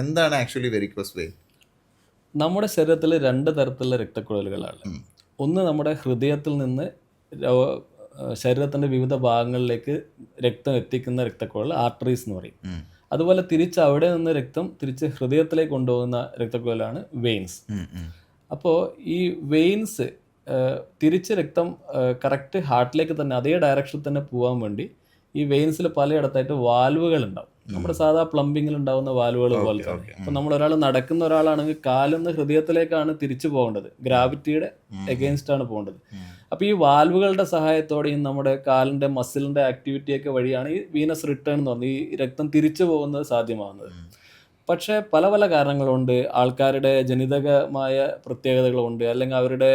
എന്താണ് actually varicose vein നമ്മുടെ ശരീരത്തിൽ രണ്ട് തരത്തിലുള്ള രക്തക്കുഴലുകളാണ്. ഒന്ന് നമ്മുടെ ഹൃദയത്തിൽ നിന്ന് ശരീരത്തിന്റെ വിവിധ ഭാഗങ്ങളിലേക്ക് രക്തം എത്തിക്കുന്ന രക്തക്കുഴൽ ആർട്ടറീസ് എന്ന് പറയും. അതുപോലെ തിരിച്ച് അവിടെ നിന്ന് രക്തം തിരിച്ച് ഹൃദയത്തിലേക്ക് കൊണ്ടുപോകുന്ന രക്തക്കുഴലാണ് വെയിൻസ് അപ്പോൾ ഈ വെയിൻസ് തിരിച്ച് രക്തം കറക്റ്റ് ഹാർട്ടിലേക്ക് തന്നെ അതേ ഡയറക്ഷനിൽ തന്നെ പോകാൻ വേണ്ടി ഈ വെയിൻസിൽ പലയിടത്തായിട്ട് വാൽവുകൾ ഉണ്ടാവും. നമ്മുടെ സാധാ പ്ലംബിങ്ങിൽ ഉണ്ടാവുന്ന വാൽവുകൾ പോലെ തന്നെ അപ്പൊ നമ്മൾ ഒരാൾ നടക്കുന്ന ഒരാളാണെങ്കിൽ കാലിന്ന് ഹൃദയത്തിലേക്കാണ് തിരിച്ചു പോകേണ്ടത്. ഗ്രാവിറ്റിയുടെ എഗെയിൻസ്റ്റ് ആണ് പോകേണ്ടത്. അപ്പൊ ഈ വാൽവുകളുടെ സഹായത്തോടെയും നമ്മുടെ കാലിന്റെ മസിലിന്റെ ആക്ടിവിറ്റിയൊക്കെ വഴിയാണ് ഈ വീനസ് റിട്ടേൺ എന്ന് പറഞ്ഞ ഈ രക്തം തിരിച്ചു പോകുന്നത് സാധ്യമാകുന്നത് പക്ഷേ പല പല കാരണങ്ങളുണ്ട്. ആൾക്കാരുടെ ജനിതകമായ പ്രത്യേകതകളുണ്ട്. അല്ലെങ്കിൽ അവരുടെ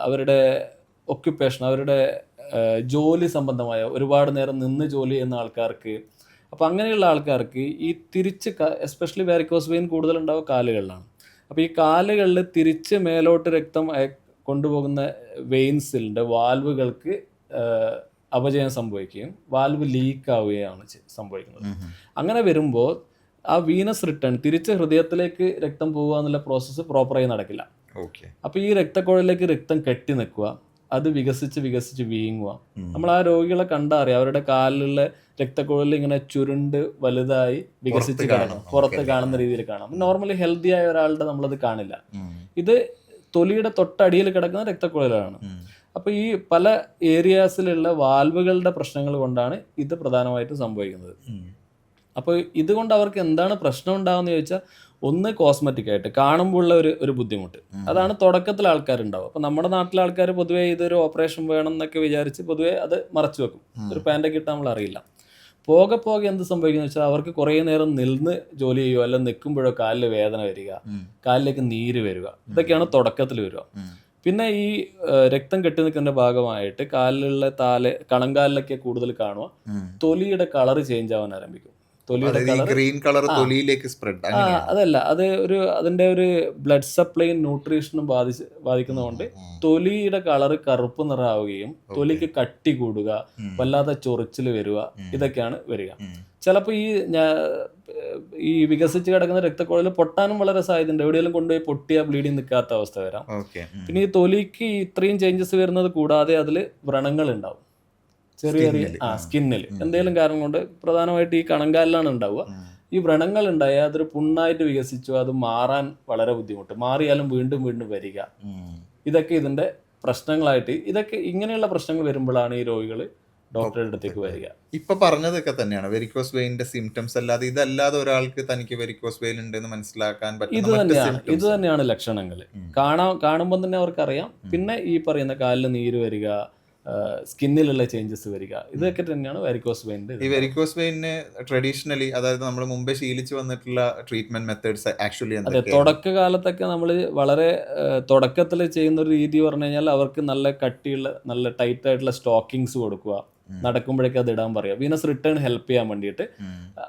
അവരുടെ ഒക്യുപ്പേഷൻ അവരുടെ ജോലി സംബന്ധമായ ഒരുപാട് നേരം നിന്ന് ജോലി ചെയ്യുന്ന ആൾക്കാർക്ക് അപ്പോൾ അങ്ങനെയുള്ള ആൾക്കാർക്ക് ഈ തിരിച്ച് എസ്പെഷ്യലി വാരിക്കോസ് വെയിൻ കൂടുതലുണ്ടാവുക കാലുകളിലാണ്. അപ്പോൾ ഈ കാലുകളിൽ തിരിച്ച് മേലോട്ട് രക്തം കൊണ്ടുപോകുന്ന വെയിൻസിന്റെ വാൽവുകൾക്ക് അപജയം സംഭവിക്കുകയും വാൽവ് ലീക്ക് ആവുകയാണ് സംഭവിക്കുന്നത്. അങ്ങനെ വരുമ്പോൾ ആ വീനസ് റിട്ടേൺ തിരിച്ച് ഹൃദയത്തിലേക്ക് രക്തം പോവുക എന്നുള്ള പ്രോസസ്സ് പ്രോപ്പറായി നടക്കില്ല. ഓക്കെ. അപ്പോൾ ഈ രക്തക്കുഴലിലേക്ക് രക്തം കെട്ടി നിൽക്കുക അത് വികസിച്ച് വികസിച്ച് വീങ്ങുക നമ്മൾ ആ രോഗികളെ കണ്ടറിയാം അവരുടെ കാലിലുള്ള രക്തക്കുഴലിൽ ഇങ്ങനെ ചുരുണ്ട് വലുതായി വികസിച്ച് കാണാം. പുറത്ത് കാണുന്ന രീതിയിൽ കാണാം. നോർമലി ഹെൽത്തി ആയ ഒരാളുടെ നമ്മളത് കാണില്ല. ഇത് തൊലിയുടെ തൊട്ടടിയിൽ കിടക്കുന്ന രക്തക്കുഴലാണ് അപ്പോൾ ഈ പല ഏരിയാസിലുള്ള വാൽവുകളുടെ പ്രശ്നങ്ങൾ കൊണ്ടാണ് ഇത് പ്രധാനമായിട്ടും സംഭവിക്കുന്നത്. അപ്പോൾ ഇതുകൊണ്ട് അവർക്ക് എന്താണ് പ്രശ്നം ഉണ്ടാവുന്നത് ചോദിച്ചാൽ ഒന്ന് കോസ്മെറ്റിക് ആയിട്ട് കാണുമ്പോൾ ഉള്ള ഒരു ഒരു ബുദ്ധിമുട്ട്. അതാണ് തുടക്കത്തിൽ ആൾക്കാരുണ്ടാവും അപ്പോൾ നമ്മുടെ നാട്ടിലെ ആൾക്കാർ പൊതുവേ ഇതൊരു ഓപ്പറേഷൻ വേണം എന്നൊക്കെ വിചാരിച്ച് പൊതുവേ അത് മറച്ചു വെക്കും. ഒരു പാന്റൊക്കെ ഇട്ട് നമ്മൾ അറിയില്ല. പോകെ പോകെ എന്ത് സംഭവിക്കുന്നു വെച്ചാൽ അവർക്ക് കുറേ നേരം നിന്ന് ജോലി ചെയ്യുക അല്ലെങ്കിൽ നിൽക്കുമ്പോഴോ കാലിൽ വേദന വരിക കാലിലേക്ക് നീര് വരിക ഇതൊക്കെയാണ് തുടക്കത്തിൽ വരിക. പിന്നെ ഈ രക്തം കെട്ടി നിൽക്കുന്ന ഭാഗമായിട്ട് കാലിലുള്ള താൽ കണങ്കാലിലൊക്കെ കൂടുതൽ കാണുക. തൊലിയുടെ കളർ ചേഞ്ച് ആവാൻ ആരംഭിക്കും. ഗ്രീൻ കളർ തൊലിയിലേക്ക് സ്പ്രെഡ് അതല്ല. അത് ഒരു അതിന്റെ ഒരു ബ്ലഡ് സപ്ലൈ ന്യൂട്രീഷനും ബാധിച്ച് ബാധിക്കുന്നതുകൊണ്ട് തൊലിയുടെ കളർ കറുപ്പ് നിറാവുകയും തൊലിക്ക് കട്ടി കൂടുക വല്ലാത്ത ചൊറിച്ചിൽ വരിക ഇതൊക്കെയാണ് വരിക. ചിലപ്പോൾ ഈ ഞാ- ഈ വികസിച്ച് കിടക്കുന്ന രക്തക്കുഴൽ പൊട്ടാനും വളരെ സാധ്യതയുണ്ട്. എവിടെയെങ്കിലും കൊണ്ടുപോയി പൊട്ടിയ ബ്ലീഡിങ് നിൽക്കാത്ത അവസ്ഥ വരാം. പിന്നെ ഈ തൊലിക്ക് ഇത്രയും ചേഞ്ചസ് വരുന്നത് കൂടാതെ അതിൽ വ്രണങ്ങൾ ഉണ്ടാവും. ചെറിയ ചെറിയ ആ. സ്കിന്നിൽ എന്തെങ്കിലും കാരണം കൊണ്ട് പ്രധാനമായിട്ട് ഈ കണങ്കാലിലാണ് ഉണ്ടാവുക. ഈ വ്രണങ്ങൾ ഉണ്ടായാൽ അതൊരു പുണ്ണായിട്ട് വികസിച്ചു അത് മാറാൻ വളരെ ബുദ്ധിമുട്ട്. മാറിയാലും വീണ്ടും വീണ്ടും വരിക. ഇതൊക്കെ ഇതിന്റെ പ്രശ്നങ്ങളായിട്ട് ഇതൊക്കെ ഇങ്ങനെയുള്ള പ്രശ്നങ്ങൾ വരുമ്പോഴാണ് ഈ രോഗികൾ ഡോക്ടറുടെ അടുത്തേക്ക് വരിക. ഇപ്പൊ പറഞ്ഞതൊക്കെ തന്നെയാണ്. വെരിക്കോസ് വെയിന്റെ സിംറ്റംസ് അല്ലാതെ ഇതല്ലാതെ ഒരാൾക്ക് തനിക്ക് വെരിക്കോസ് വെയിൻ ഉണ്ടെന്ന് മനസ്സിലാക്കാൻ ഇത് പറ്റുന്ന മറ്റ് തന്നെയാണ്. ഇത്. തന്നെയാണ് ലക്ഷണങ്ങൾ കാണാ കാണാൻ കാണുമ്പോൾ തന്നെ അവർക്കറിയാം. പിന്നെ ഈ പറയുന്ന കാലിൽ നീര് വരിക സ്കിന്നിലുള്ള ചേഞ്ചസ് വരിക. ഇതൊക്കെ തന്നെയാണ് വെരിക്കോസ് വെയിന്റെ ഈ വെരിക്കോസ് വെയിന് ട്രഡീഷണലി അതായത് നമ്മൾ മുമ്പേ ശീലിച്ചു വന്നിട്ടുള്ള ട്രീറ്റ്മെന്റ് മെത്തേഡ്സ് ആക്ച്വലി അതെ തുടക്കകാലത്തൊക്കെ നമ്മൾ വളരെ തുടക്കത്തിൽ ചെയ്യുന്ന ഒരു രീതി പറഞ്ഞു കഴിഞ്ഞാൽ അവർക്ക് നല്ല കട്ടിയുള്ള നല്ല ടൈറ്റ് ആയിട്ടുള്ള സ്റ്റോക്കിങ്സ് കൊടുക്കുക. നടക്കുമ്പോഴേക്ക് അത് ഇടാൻ പറയാം വീനസ് റിട്ടേൺ ഹെൽപ്പ് ചെയ്യാൻ വേണ്ടിയിട്ട്.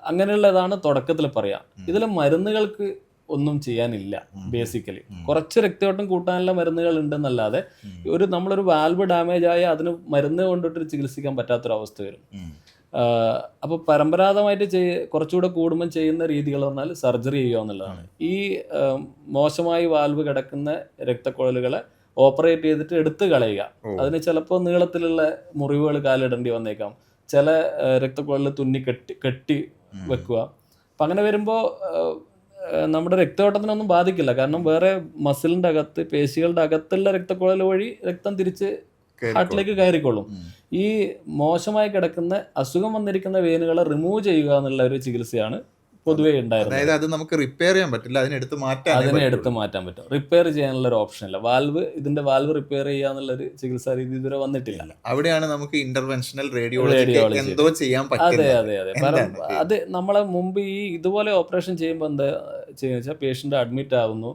അങ്ങനെയുള്ളതാണ് തുടക്കത്തിൽ പറയാം. ഇതിൽ മരുന്നുകൾക്ക് ഒന്നും ചെയ്യാനില്ല ബേസിക്കലി കുറച്ച് രക്തയോട്ടം കൂട്ടാനുള്ള മരുന്നുകൾ ഉണ്ടെന്നല്ലാതെ. ഒരു നമ്മളൊരു വാൽവ് ഡാമേജ് ആയ അതിന് മരുന്ന് കൊണ്ടിട്ട് ചികിത്സിക്കാൻ പറ്റാത്തൊരവസ്ഥ വരും. അപ്പൊ അപ്പോൾ പരമ്പരാഗതമായിട്ട് ചെയ് കുറച്ചുകൂടെ കൂടുമ്പോൾ ചെയ്യുന്ന രീതികൾ പറഞ്ഞാൽ സർജറി ചെയ്യുക എന്നുള്ളതാണ്. ഈ മോശമായി വാൽവ് കിടക്കുന്ന രക്തക്കുഴലുകളെ ഓപ്പറേറ്റ് ചെയ്തിട്ട് എടുത്തു കളയുക. അതിന് ചിലപ്പോൾ നീളത്തിലുള്ള മുറിവുകൾ കാലിടേണ്ടി വന്നേക്കാം. ചില രക്തക്കുഴലിൽ തുന്നി കെട്ടി കെട്ടി വെക്കുക. അപ്പം അങ്ങനെ വരുമ്പോൾ നമ്മുടെ രക്തയോട്ടത്തിനൊന്നും ബാധിക്കില്ല. കാരണം വേറെ മസിലിന്റെ അകത്ത് പേശികളുടെ അകത്തുള്ള രക്തക്കുഴൽ വഴി രക്തം തിരിച്ച് ഹാർട്ടിലേക്ക് കയറിക്കൊള്ളും ഈ മോശമായി കിടക്കുന്ന അസുഖം വന്നിരിക്കുന്ന വേനുകളെ റിമൂവ് ചെയ്യുക എന്നുള്ള ഒരു ചികിത്സയാണ് പൊതുവേ ഉണ്ടായിരുന്നത്. അതായത് അത് നമുക്ക് റിപ്പയർ ചെയ്യാൻ പറ്റില്ല. അതിനെടുത്ത് മാറ്റാൻ അതിനെ എടുത്ത് മാറ്റാൻ പറ്റും. റിപ്പയർ ചെയ്യാനുള്ള ഒരു ഓപ്ഷൻ ഇല്ല. വാൽവ് ഇതിന്റെ വാൽവ് റിപ്പയർ ചെയ്യുക എന്നുള്ള ഒരു ചികിത്സാ രീതി ഇതുവരെ വന്നിട്ടില്ല. അവിടെയാണ് നമുക്ക് ഇന്റർവെൻഷണൽ റേഡിയോളജി. എന്തോ ചെയ്യാൻ അതെ അതെ അതെ. കാരണം അത് നമ്മളെ മുമ്പ് ഈ ഇതുപോലെ ഓപ്പറേഷൻ ചെയ്യുമ്പോൾ എന്താ വെച്ചാൽ പേഷ്യന്റ് അഡ്മിറ്റ് ആവുന്നു.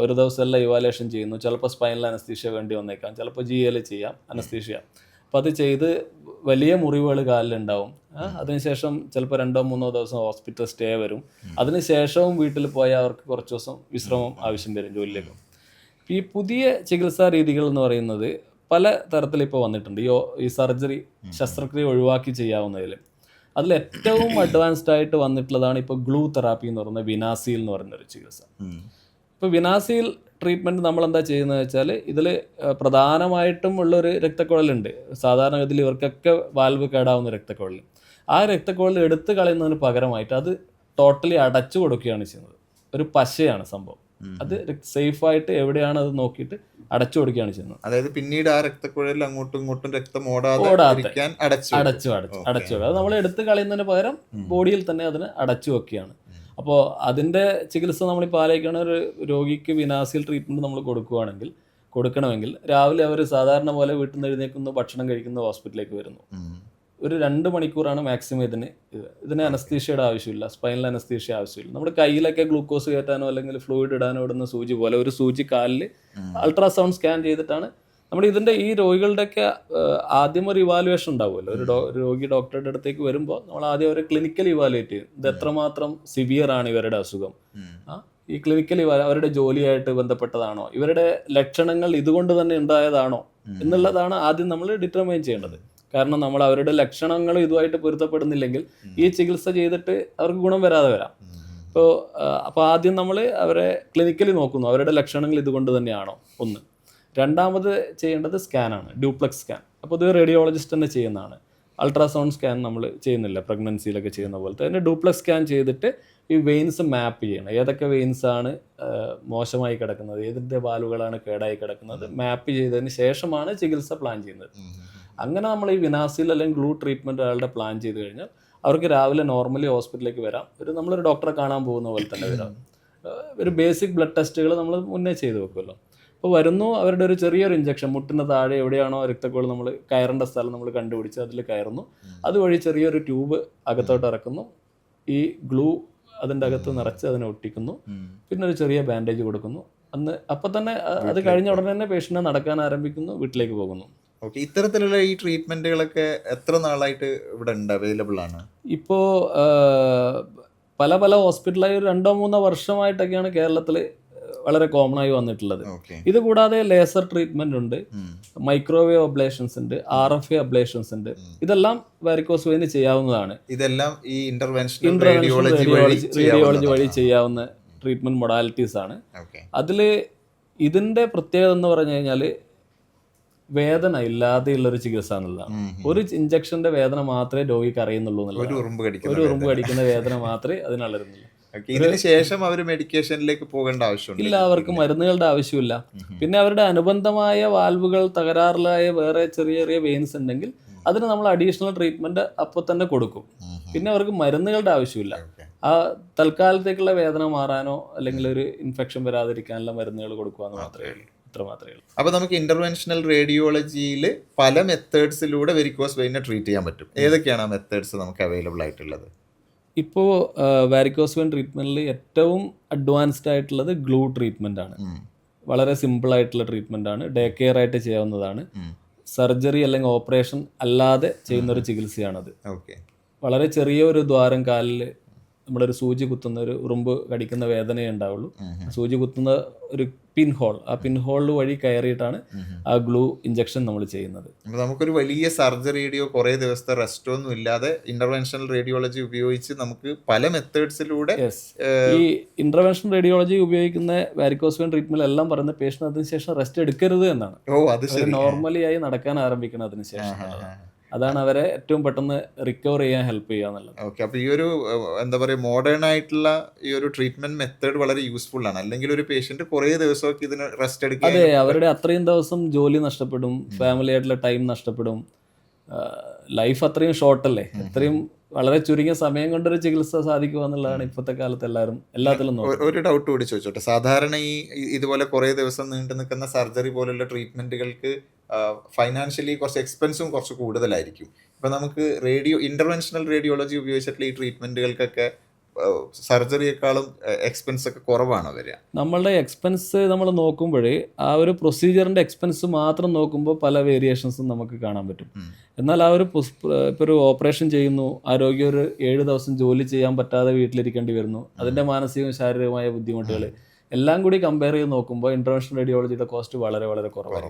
ഒരു ദിവസം എല്ലാം ഇവാലുവേഷൻ ചെയ്യുന്നു. ചിലപ്പോൾ സ്പൈനൽ അനസ്തീഷ്യ വേണ്ടി വന്നേക്കാം. ചിലപ്പോൾ ജി എൽ ചെയ്യാം അനസ്തീഷ്യ അപ്പോൾ അത് ചെയ്ത് വലിയ മുറിവുകൾ കാലിലുണ്ടാവും. അതിനുശേഷം ചിലപ്പോൾ രണ്ടോ മൂന്നോ ദിവസം ഹോസ്പിറ്റൽ സ്റ്റേ വരും. അതിനുശേഷവും വീട്ടിൽ പോയാൽ അവർക്ക് കുറച്ച് ദിവസം വിശ്രമം ആവശ്യം വരും ജോലിയിലേക്ക്. ഈ പുതിയ ചികിത്സാ രീതികൾ എന്ന് പറയുന്നത് പല തരത്തിൽ ഇപ്പോൾ വന്നിട്ടുണ്ട്. ഈ ഈ സർജറി ശസ്ത്രക്രിയ ഒഴിവാക്കി ചെയ്യാവുന്നതിൽ അതിൽ ഏറ്റവും അഡ്വാൻസ്ഡ് ആയിട്ട് വന്നിട്ടുള്ളതാണ് ഇപ്പോൾ ഗ്ലൂ തെറാപ്പി എന്ന് പറയുന്ന വിനാസിൽ എന്ന് പറയുന്ന ഒരു ചികിത്സ. ഇപ്പോൾ വിനാസിൽ ട്രീറ്റ്മെന്റ് നമ്മൾ എന്താ ചെയ്യുന്നത് വെച്ചാൽ ഇതിൽ പ്രധാനമായിട്ടും ഉള്ളൊരു രക്തക്കുഴലുണ്ട് സാധാരണ സാധാരണഗതിയിൽ ഇവർക്കൊക്കെ വാൽവ് കേടാവുന്ന രക്തക്കുഴൽ ആ രക്തക്കുഴൽ എടുത്തു കളയുന്നതിന് പകരമായിട്ട് അത് ടോട്ടലി അടച്ചു കൊടുക്കുകയാണ് ചെയ്യുന്നത് ഒരു പശയാണ് സംഭവം. അത് സേഫായിട്ട് എവിടെയാണ് അത് നോക്കിയിട്ട് അടച്ചു കൊടുക്കുകയാണ് ചെയ്യുന്നത്. അതായത് പിന്നീട് ആ രക്തക്കുഴലിൽ അങ്ങോട്ടും ഇങ്ങോട്ടും രക്തം ഓടാതെ അടച്ചു അടച്ചു അടച്ചു. അടച്ചു അത് നമ്മൾ എടുത്ത് കളയുന്നതിന് പകരം ബോഡിയിൽ തന്നെ അതിന് അടച്ചു വെക്കുകയാണ്. അപ്പോൾ അതിന്റെ ചികിത്സ നമ്മളിപ്പോൾ ആലോചിക്കണ ഒരു രോഗിക്ക് വിനാസിൽ ട്രീറ്റ്മെന്റ് നമ്മൾ കൊടുക്കുകയാണെങ്കിൽ കൊടുക്കണമെങ്കിൽ രാവിലെ അവർ സാധാരണ പോലെ വീട്ടിൽ നിന്ന് എഴുന്നേക്കുന്നു ഭക്ഷണം കഴിക്കുന്നു ഹോസ്പിറ്റലിലേക്ക് വരുന്നു. ഒരു രണ്ട് മണിക്കൂറാണ് മാക്സിമം ഇതിന്. ഇത്. ഇതിന് അനസ്തീഷ്യയുടെ ആവശ്യമില്ല സ്പൈനൽ അനസ്തീഷ്യ ആവശ്യമില്ല. നമ്മുടെ കയ്യിലൊക്കെ ഗ്ലൂക്കോസ് കയറ്റാനോ അല്ലെങ്കിൽ ഫ്ലൂയിഡ് ഇടാനോ ഇടുന്ന സൂചി പോലെ ഒരു സൂചി കാലിൽ അൾട്രാസൗണ്ട് സ്കാൻ ചെയ്തിട്ടാണ് നമ്മൾ ഇതിന്റെ ഈ രോഗികളുടെയൊക്കെ ആദ്യം ഒരു ഇവാലുവേഷൻ ഉണ്ടാവുമല്ലോ. ഒരു ഡോ രോഗി ഡോക്ടറുടെ അടുത്തേക്ക് വരുമ്പോൾ നമ്മൾ ആദ്യം അവരെ ക്ലിനിക്കൽ ഇവാലുവേറ്റ് ചെയ്യും. ഇത് എത്രമാത്രം സിവിയർ ആണ് ഇവരുടെ അസുഖം. ഈ ക്ലിനിക്കൽ അവരുടെ ജോലിയായിട്ട് ബന്ധപ്പെട്ടതാണോ? ഇവരുടെ ലക്ഷണങ്ങൾ ഇതുകൊണ്ട് തന്നെ ഉണ്ടായതാണോ? എന്നുള്ളതാണ് ആദ്യം നമ്മൾ ഡിറ്റർമൈൻ ചെയ്യേണ്ടത്. കാരണം നമ്മൾ അവരുടെ ലക്ഷണങ്ങൾ ഇതുമായിട്ട് പൊരുത്തപ്പെടുന്നില്ലെങ്കിൽ ഈ ചികിത്സ ചെയ്തിട്ട് അവർക്ക് ഗുണം വരാതെ വരാം. അപ്പോൾ ഇപ്പോൾ അപ്പോൾ ആദ്യം നമ്മൾ അവരെ ക്ലിനിക്കലി നോക്കുന്നു. അവരുടെ ലക്ഷണങ്ങൾ ഇതുകൊണ്ട് തന്നെയാണോ? ഒന്ന്. രണ്ടാമത് ചെയ്യേണ്ടത് സ്കാനാണ് ഡ്യൂപ്ലക്സ് സ്കാൻ അപ്പോൾ ഇത് റേഡിയോളജിസ്റ്റ് തന്നെ ചെയ്യുന്നതാണ്. അൾട്രാസൗണ്ട് സ്കാൻ നമ്മൾ ചെയ്യുന്നില്ല. പ്രഗ്നൻസിയിലൊക്കെ ചെയ്യുന്ന പോലത്തെ. അതിന്റെ ഡ്യൂപ്ലക്സ് സ്കാൻ ചെയ്തിട്ട് ഈ വെയിൻസ് മാപ്പ് ചെയ്യണം. ഏതൊക്കെ വെയിൻസ് ആണ് മോശമായി കിടക്കുന്നത് ഏതിന്റെ വാലുകളാണ് കേടായി കിടക്കുന്നത് മാപ്പ് ചെയ്തതിന് ശേഷമാണ് ചികിത്സ പ്ലാൻ ചെയ്യുന്നത്. അങ്ങനെ നമ്മൾ ഈ വിനാസിൽ അല്ലെങ്കിൽ ഗ്ലൂ ട്രീറ്റ്മെന്റ് അയാളുടെ പ്ലാൻ ചെയ്ത് കഴിഞ്ഞാൽ അവർക്ക് രാവിലെ നോർമലി ഹോസ്പിറ്റലിലേക്ക് വരാം. ഒരു നമ്മളൊരു ഡോക്ടറെ കാണാൻ പോകുന്ന പോലെ തന്നെ വരാം. ഒരു ബേസിക് ബ്ലഡ് ടെസ്റ്റുകൾ നമ്മൾ മുന്നേ ചെയ്ത് വെക്കുമല്ലോ. അപ്പോൾ വരുന്നു അവരുടെ ഒരു ചെറിയൊരു ഇഞ്ചക്ഷൻ മുട്ടിന് താഴെ എവിടെയാണോ രക്തക്കുഴൽ നമ്മൾ കയറേണ്ട സ്ഥലം നമ്മൾ കണ്ടുപിടിച്ച് അതിൽ കയറുന്നു. അതുവഴി ചെറിയൊരു ട്യൂബ് അകത്തോട്ട് ഇറക്കുന്നു. ഈ ഗ്ലൂ അതിന്റെ അകത്ത് നിറച്ച് അതിനെ ഒട്ടിക്കുന്നു. പിന്നെ ഒരു ചെറിയ ബാൻഡേജ് കൊടുക്കുന്നു. അന്ന് അപ്പം തന്നെ അത് കഴിഞ്ഞ ഉടനെ തന്നെ പേഷ്യന്റിനെ നടക്കാൻ ആരംഭിക്കുന്നു വീട്ടിലേക്ക് പോകുന്നു. ഓക്കെ ഇത്തരത്തിലുള്ള ഈ ട്രീറ്റ്മെന്റുകളൊക്കെ എത്ര നാളായിട്ട് ഇവിടെ ഉണ്ട് അവൈലബിൾ ആണ്? ഇപ്പോൾ പല പല ഹോസ്പിറ്റലായി ഒരു രണ്ടോ മൂന്നോ വർഷമായിട്ടൊക്കെയാണ് കേരളത്തിൽ വളരെ കോമൺ ആയി വന്നിട്ടുള്ളത്. ഇത് കൂടാതെ ലേസർ ട്രീറ്റ്മെന്റ് ഉണ്ട് മൈക്രോവേവ് അബ്ലേഷൻസ് ഉണ്ട് ആർ എഫ് എ അബ്ലേഷൻസ് ഉണ്ട് ഇതെല്ലാം വാരിക്കോസ് വഴി ചെയ്യാവുന്നതാണ്. ഇതെല്ലാം ഈ ഇന്റർവെൻഷൻ റേഡിയോളജി വഴി ചെയ്യാവുന്ന ട്രീറ്റ്മെന്റ് മൊഡാലിറ്റീസ് ആണ്. അതിൽ അതിൽ ഇതിന്റെ പ്രത്യേകത എന്ന് പറഞ്ഞു കഴിഞ്ഞാൽ വേദന ഇല്ലാതെയുള്ളൊരു ചികിത്സ എന്നുള്ളതാണ് ഒരു ഇഞ്ചക്ഷന്റെ വേദന മാത്രമേ രോഗിക്ക് അറിയുന്നുള്ളൂ ഒരു ഉറുമ്പ് ഒരു കടിക്കുന്ന ഉറുമ്പ് കടിക്കുന്ന വേദന മാത്രമേ ഇതിന് ശേഷം അവർ മെഡിക്കേഷനിലേക്ക് പോകേണ്ട ആവശ്യമില്ല ഇല്ല അവർക്ക് മരുന്നുകളുടെ ആവശ്യമില്ല. പിന്നെ അവരുടെ അനുബന്ധമായ വാൽവുകൾ തകരാറിലായ വേറെ ചെറിയ ചെറിയ വെയിൻസ് ഉണ്ടെങ്കിൽ അതിന് നമ്മൾ അഡീഷണൽ ട്രീറ്റ്മെന്റ് അപ്പോൾ തന്നെ കൊടുക്കും. പിന്നെ അവർക്ക് മരുന്നുകളുടെ ആവശ്യമില്ല. ആ തൽക്കാലത്തേക്കുള്ള വേദന മാറാനോ അല്ലെങ്കിൽ ഒരു ഇൻഫെക്ഷൻ വരാതിരിക്കാനുള്ള മരുന്നുകൾ കൊടുക്കുക എന്ന് മാത്രമേ ഉള്ളൂ. ഇത്ര മാത്രമേ ഉള്ളൂ. അപ്പൊ നമുക്ക് ഇന്റർവെൻഷണൽ റേഡിയോളജിയിൽ പല മെത്തേഡ്സിലൂടെ വെരിക്കോസ് വെയിനെ ട്രീറ്റ് ചെയ്യാൻ പറ്റും. ഏതൊക്കെയാണ് ആ മെത്തേഡ്സ് നമുക്ക് അവൈലബിൾ ആയിട്ടുള്ളത്? ഇപ്പോൾ വാരിക്കോസ് വെയിൻ ട്രീറ്റ്മെന്റിൽ ഏറ്റവും അഡ്വാൻസ്ഡ് ആയിട്ടുള്ളത് ഗ്ലൂ ട്രീറ്റ്മെന്റ് ആണ്. വളരെ സിമ്പിൾ ആയിട്ടുള്ള ട്രീറ്റ്മെന്റ് ആണ്. ഡേ കെയർ ആയിട്ട് ചെയ്യാവുന്നതാണ്. സർജറി അല്ലെങ്കിൽ ഓപ്പറേഷൻ അല്ലാതെ ചെയ്യുന്ന ഒരു ചികിത്സയാണത്. ഓക്കെ വളരെ ചെറിയ ഒരു ദ്വാരം കാലിൽ നമ്മളൊരു സൂചി കുത്തുന്ന ഒരു ഉറുമ്പ് കടിക്കുന്ന വേദനയേ ഉണ്ടാവുള്ളൂ. സൂചി കുത്തുന്ന ഒരു പിൻ ഹോൾ ആ പിൻ ഹോളിൽ വഴി കയറിയിട്ടാണ് ആ ഗ്ലൂ ഇഞ്ചക്ഷൻ നമ്മൾ ചെയ്യുന്നത്. നമുക്കൊരു വലിയ സർജറിയുടെയോ കുറേ ദിവസത്തെ റെസ്റ്റോ ഒന്നും ഇല്ലാതെ ഇന്റർവെൻഷണൽ റേഡിയോളജി ഉപയോഗിച്ച് നമുക്ക് പല മെത്തേഡ്സിലൂടെ ഈ ഇന്റർവെൻഷൻ റേഡിയോളജി ഉപയോഗിക്കുന്ന വാരിക്കോസ് വെയിൻ ട്രീറ്റ്മെന്റ് എല്ലാം പറയുന്ന പേഷ്യന്റ് അതിനുശേഷം റെസ്റ്റ് എടുക്കരുത് എന്നാണ്. ഓ അത് നോർമലി ആയി നടക്കാൻ ആരംഭിക്കണം അതിനുശേഷം അതാണ് അവരെ ഏറ്റവും പെട്ടെന്ന് റിക്കവർ ചെയ്യാൻ ഹെൽപ്പ് ചെയ്യുക എന്നുള്ളത്. ഓക്കെ അപ്പൊ ഈ ഒരു എന്താ പറയുക മോഡേൺ ആയിട്ടുള്ള ഈ ഒരു ട്രീറ്റ്മെന്റ് മെത്തേഡ് വളരെ യൂസ്ഫുൾ ആണ്. അല്ലെങ്കിൽ ഒരു പേഷ്യന്റ് കുറേ ദിവസമൊക്കെ ഇതിന് റെസ്റ്റ് എടുക്കുക അതെ അവരുടെ അത്രയും ദിവസം ജോലി നഷ്ടപ്പെടും ഫാമിലി ആയിട്ടുള്ള ടൈം നഷ്ടപ്പെടും. ലൈഫ് അത്രയും ഷോർട്ടല്ലേ അത്രയും വളരെ ചുരുങ്ങിയ സമയം കൊണ്ടൊരു ചികിത്സ സാധിക്കുക എന്നുള്ളതാണ് ഇപ്പോഴത്തെ കാലത്ത് എല്ലാവരും എല്ലാത്തിലും ഒരു ഡൗട്ട് കൂടി ചോദിച്ചോട്ടെ. സാധാരണ ഈ ഇതുപോലെ കുറേ ദിവസം നീണ്ടു നിൽക്കുന്ന സർജറി പോലുള്ള ട്രീറ്റ്മെന്റുകൾക്ക് ഫൈനാൻഷ്യലി കുറച്ച് എക്സ്പെൻസും കുറച്ച് കൂടുതലായിരിക്കും. ഇപ്പം നമുക്ക് റേഡിയോ ഇന്റർവെൻഷണൽ റേഡിയോളജി ഉപയോഗിച്ചിട്ടുള്ള ഈ ട്രീറ്റ്മെന്റുകൾക്കൊക്കെ സർജറിയേക്കാളും എക്സ്പെൻസ് ഒക്കെ കുറവാണ് വരിക? നമ്മളുടെ എക്സ്പെൻസ് നമ്മൾ നോക്കുമ്പോൾ ആ ഒരു പ്രൊസീജിയറിന്റെ എക്സ്പെൻസ് മാത്രം നോക്കുമ്പോൾ പല വേരിയേഷൻസും നമുക്ക് കാണാൻ പറ്റും. എന്നാൽ ആ ഒരു ഇപ്പോൾ ഒരു ഓപ്പറേഷൻ ചെയ്യുന്നു ആരോഗ്യം ഒരു ഏഴ് ദിവസം ജോലി ചെയ്യാൻ പറ്റാതെ വീട്ടിലിരിക്കേണ്ടി വരുന്നു അതിന്റെ മാനസികവും ശാരീരികവുമായ ബുദ്ധിമുട്ടുകൾ. എല്ലാം കൂടി കമ്പയർ ചെയ്ത് നോക്കുമ്പോൾ ഇന്റർവെൻഷൻ റേഡിയോളജിയുടെ കോസ്റ്റ് വളരെ വളരെ കുറവാണ്.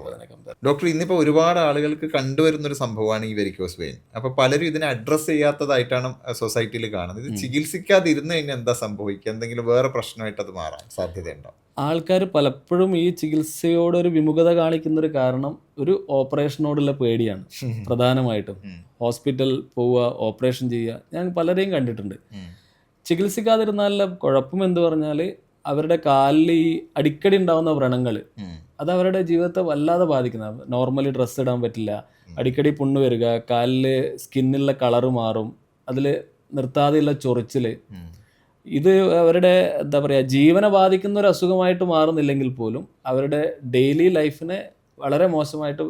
ഡോക്ടർ ഇന്നിപ്പോൾ ഒരുപാട് ആളുകൾക്ക് കണ്ടുവരുന്ന ഒരു സംഭവമാണ് ഈ വെരിക്കോസ് വെയിൻ അപ്പോൾ പലരും ഇതിനെ അഡ്രസ് ചെയ്യാത്തതായിട്ടാണ് സൊസൈറ്റിയിൽ കാണുന്നത്. ഇത് ചികിത്സിക്കാതിരുന്ന് കഴിഞ്ഞാൽ എന്താ സംഭവിക്കുക? എന്തെങ്കിലും വേറെ പ്രശ്നമായിട്ട് അത് മാറാൻ സാധ്യതയുണ്ടോ? ആൾക്കാർ പലപ്പോഴും ഈ ചികിത്സയോട് ഒരു വിമുഖത കാണിക്കുന്ന ഒരു കാരണം ഒരു ഓപ്പറേഷനോടുള്ള പേടിയാണ്. പ്രധാനമായിട്ടും. ഹോസ്പിറ്റൽ പോവുക ഓപ്പറേഷൻ ചെയ്യുക ഞാൻ പലരെയും കണ്ടിട്ടുണ്ട്. ചികിത്സിക്കാതിരുന്നാലുള്ള കുഴപ്പം എന്ന് പറഞ്ഞാൽ അവരുടെ കാലിൽ ഈ അടിക്കടി ഉണ്ടാവുന്ന വ്രണങ്ങൾ. അത് അവരുടെ ജീവിതത്തെ വല്ലാതെ ബാധിക്കുന്ന. നോർമലി ഡ്രസ്സ് ഇടാൻ പറ്റില്ല. അടിക്കടി പുണ്ണ് വരിക കാലിൽ സ്കിന്നിലുള്ള കളറ് മാറും അതിൽ നിർത്താതെയുള്ള ചൊറിച്ചിൽ. ഇത് അവരുടെ എന്താ പറയുക ജീവനെ ബാധിക്കുന്ന ഒരു അസുഖമായിട്ട് മാറുന്നില്ലെങ്കിൽ പോലും അവരുടെ ഡെയിലി ലൈഫിനെ വളരെ മോശമായിട്ട്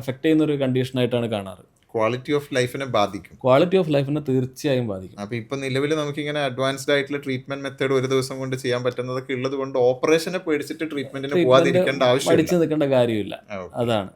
എഫക്റ്റ് ചെയ്യുന്ന ഒരു കണ്ടീഷനായിട്ടാണ് കാണാറ്. ക്വാളിറ്റി ഓഫ് ലൈഫിനെ ബാധിക്കും. ക്വാളിറ്റി ഓഫ് ലൈഫിനെ തീർച്ചയായും ബാധിക്കും. അപ്പൊ ഇപ്പൊ നിലവിൽ നമുക്ക് ഇങ്ങനെ അഡ്വാൻസ്ഡ് ആയിട്ടുള്ള ട്രീറ്റ്മെന്റ് മെത്തേഡ് ഒരു ദിവസം കൊണ്ട് ചെയ്യാൻ പറ്റുന്നതൊക്കെ ഉള്ളത് കൊണ്ട് ഓപ്പറേഷനെ പേടിച്ചിട്ട് ട്രീറ്റ്മെന്റിന് പോവാതിരിക്കേണ്ട ആവശ്യം പഠിച്ചു നിൽക്കേണ്ട കാര്യമില്ല. അതാണ്.